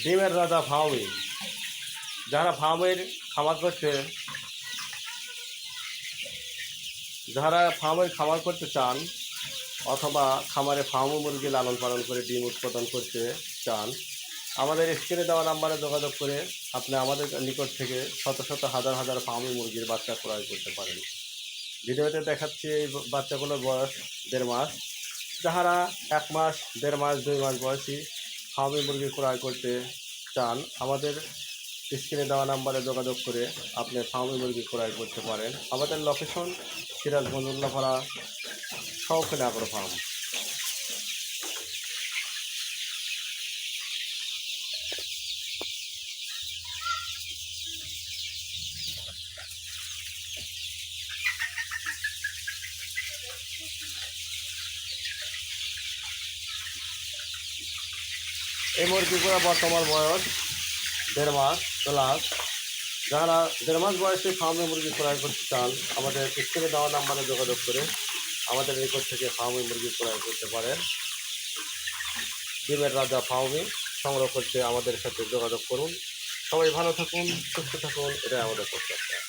ডিমের রাজা ফার্মিং যারা ফার্মের খামার করতে যারা ফার্মের খামার করতে চান, অথবা খামারে ফার্ম মুরগি লালন পালন করে ডিম উৎপাদন করতে চান, আমাদের স্ক্রিনে দেওয়া নাম্বারে যোগাযোগ করে আপনি আমাদের নিকট থেকে শত শত হাজার হাজার ফার্মি মুরগির বাচ্চা ক্রয় করতে পারেন। ভিডিওতে দেখাচ্ছি এই বাচ্চাগুলোর বয়স দেড় মাস, যাহারা এক মাস, দেড় মাস, দুই মাস বয়সী ফার্মি মুরগি ক্রয় করতে চান, আমাদের স্ক্রিনে দেওয়া নাম্বারে যোগাযোগ করে আপনি ফার্মে মুরগি ক্রয় করতে পারেন। আমাদের লোকেশন সিরাজ সিরাজগঞ্জ ভরা শৌখিন আগ্রো ফার্ম। এই মুরগিগুলো বর্তমান বয়স দেড় মাস প্লাস যারা দেড় মাস বয়সে ফার্মে মুরগি ক্রয় করতে চান, আমাদের স্ক্রিনে দেওয়া নাম্বারে যোগাযোগ করে আমাদের নিকট থেকে ফার্মে মুরগি ক্রয় করতে পারেন। ডিমের রাজা ফার্মে সংগ্রহ করতে আমাদের সাথে যোগাযোগ করুন। সবাই ভালো থাকুন, সুস্থ থাকুন, এটাই আমাদের প্রত্যাশা।